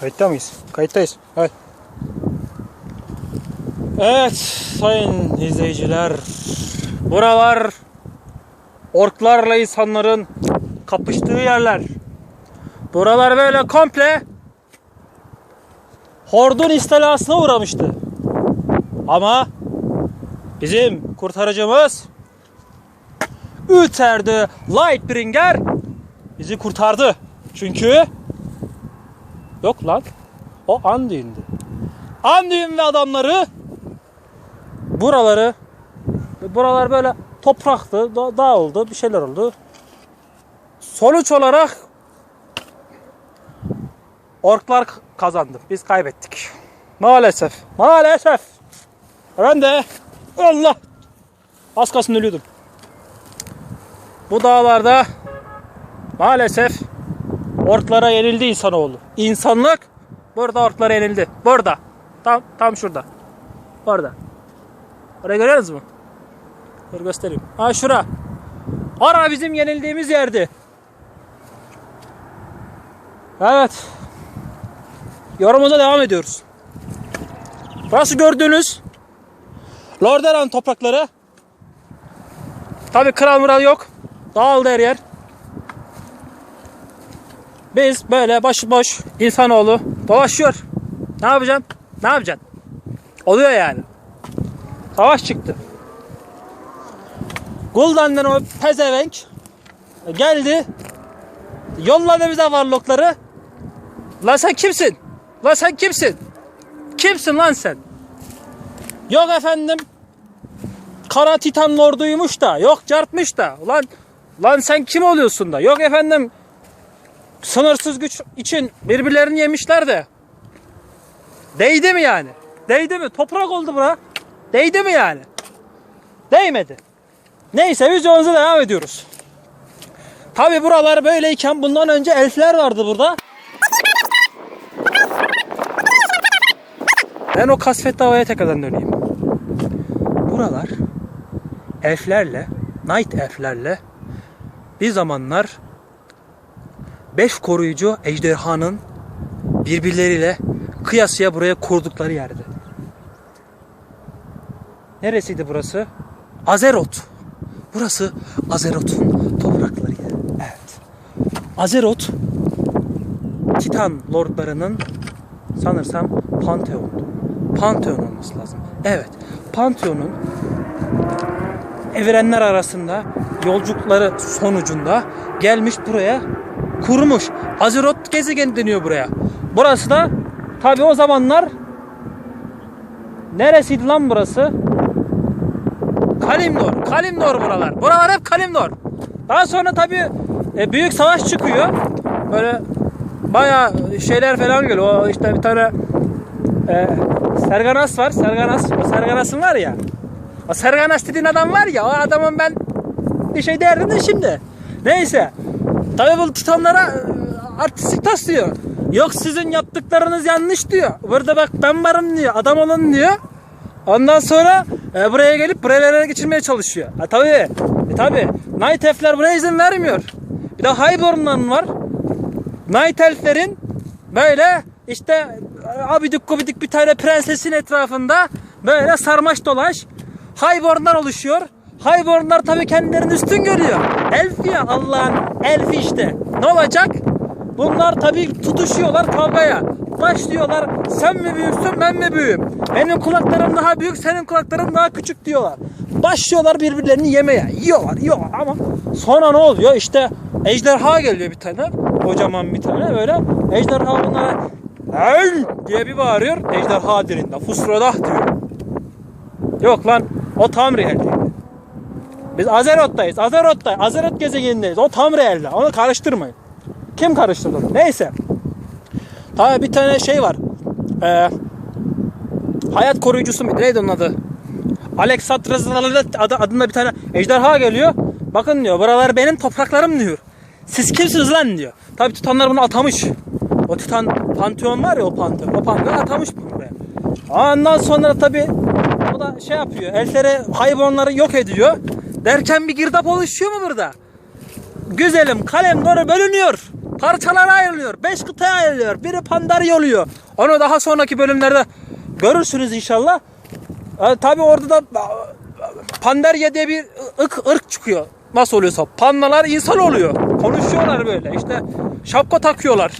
Kayıtta mıyız? Kayıttayız. Evet. Evet sayın izleyiciler. Buralar orklarla insanların kapıştığı yerler. Buralar böyle komple Hordun istilasına uğramıştı. Ama bizim kurtarıcımız Uther'de Lightbringer bizi kurtardı. Çünkü yok lan o Anduin'di. Anduin ve adamları buraları buralar böyle topraktı, da- dağ oldu, bir şeyler oldu. Sonuç olarak orklar kazandı. Biz kaybettik. Maalesef. Maalesef. Ben de Allah az kalsın ölüyordum. Bu dağlarda maalesef orklara yenildi insanoğlu. İnsanlık burada orklara yenildi. Burada. Tam tam şurada. Orada. Orayı görüyorsunuz mu? Dur göstereyim. Ha şura. Ara bizim yenildiğimiz yerdi. Evet. Yorumumuza devam ediyoruz. Burası gördüğünüz Lordaeron toprakları. Tabi kral mural yok. Dağıldı her yer. Biz böyle başıboş insanoğlu dolaşıyor. Ne yapacaksın? Ne yapacaksın? Oluyor yani. Savaş çıktı. Gul'dan o pezevenk geldi. Yolladı bize varlıkları. Lan sen kimsin? Lan sen kimsin? Kimsin lan sen? Yok efendim. Kara Titan Lord'uymuş da. Yok cartmış da. Lan lan sen kim oluyorsun da? Yok efendim. Sınırsız güç için birbirlerini yemişler de. Değdi mi yani? Değdi mi? Toprak oldu bura. Değdi mi yani? Değmedi. Neyse biz yolumuza devam ediyoruz. Tabi buralar böyleyken bundan önce elfler vardı burada. Ben o kasvetli havaya tekrardan döneyim. Buralar elflerle, night elflerle bir zamanlar beş koruyucu ejderhanın birbirleriyle kıyasıya buraya kurdukları yerdi. Neresiydi burası? Azeroth. Burası Azeroth'un toprakları. Evet. Azeroth Titan lordlarının sanırsam Pantheon'du. Pantheon olması lazım. Evet. Pantheon'un evrenler arasında yolculukları sonucunda gelmiş buraya kurmuş. Azeroth gezegen deniyor buraya. Burası da tabi o zamanlar neresiydi lan burası? Kalimdor. Kalimdor buralar. Buralar hep Kalimdor. Daha sonra tabi büyük savaş çıkıyor. Böyle bayağı şeyler falan geliyor. O işte bir tane e, Serganas var. Serganas. O Serganas'ın var ya. O Serganas dediğin adam var ya. O adamın ben bir şey derdim de şimdi. Neyse. Tabi bu titanlara e, artistik taslıyor. Yok sizin yaptıklarınız yanlış diyor. Burada bak ben varım diyor. Adam olun diyor. Ondan sonra e, buraya gelip buralara geçirmeye çalışıyor. Ha tabi. E, tabi. Night Elf'ler buraya izin vermiyor. Bir de Highborn'ların var. Night Elf'lerin böyle işte abidik gubidik bir tane prensesin etrafında böyle sarmaş dolaş Highborn'lar oluşuyor. Highborn'lar tabii kendilerini üstün görüyor. Elf ya Allah'ın elfi işte. Ne olacak? Bunlar tabii tutuşuyorlar kavgaya. Başlıyorlar sen mi büyüksün ben mi büyüğüm? Benim kulaklarım daha büyük senin kulakların daha küçük diyorlar. Başlıyorlar birbirlerini yemeye. Yiyorlar yiyorlar ama sonra ne oluyor? İşte ejderha geliyor bir tane. Kocaman bir tane böyle. Ejderha bunlara El diye bir bağırıyor. Ejderha dilinde. Fusrodah diyor. Yok lan o tam realde. Biz Azeroth'tayız. Azeroth'tayız. Azeroth gezegenindeyiz. O tam realde. Onu karıştırmayın. Kim karıştırdı? Neyse. Tabii bir tane şey var. Ee, hayat koruyucusu mu? Neydi onun adı? Alexandros adı, adında bir tane ejderha geliyor. Bakın diyor buralar benim topraklarım diyor. Siz kimsiniz lan diyor. Tabii Titanlar bunu atamış. O Titan Pantheon var ya o Pantheon. O Pantheon atamış bunu buraya. Ondan sonra tabii o da şey yapıyor. Elflere hayvanları yok ediyor. Derken bir girdap oluşuyor mu burada? Güzelim kalem doğru bölünüyor. parçalara ayrılıyor. Beş kıtaya ayrılıyor. Biri pandarya oluyor. Onu daha sonraki bölümlerde görürsünüz inşallah. E, tabii orada da pandarya diye bir ırk, ırk çıkıyor. Nasıl oluyorsa. Pandalar insan oluyor. Konuşuyorlar böyle. İşte şapka takıyorlar.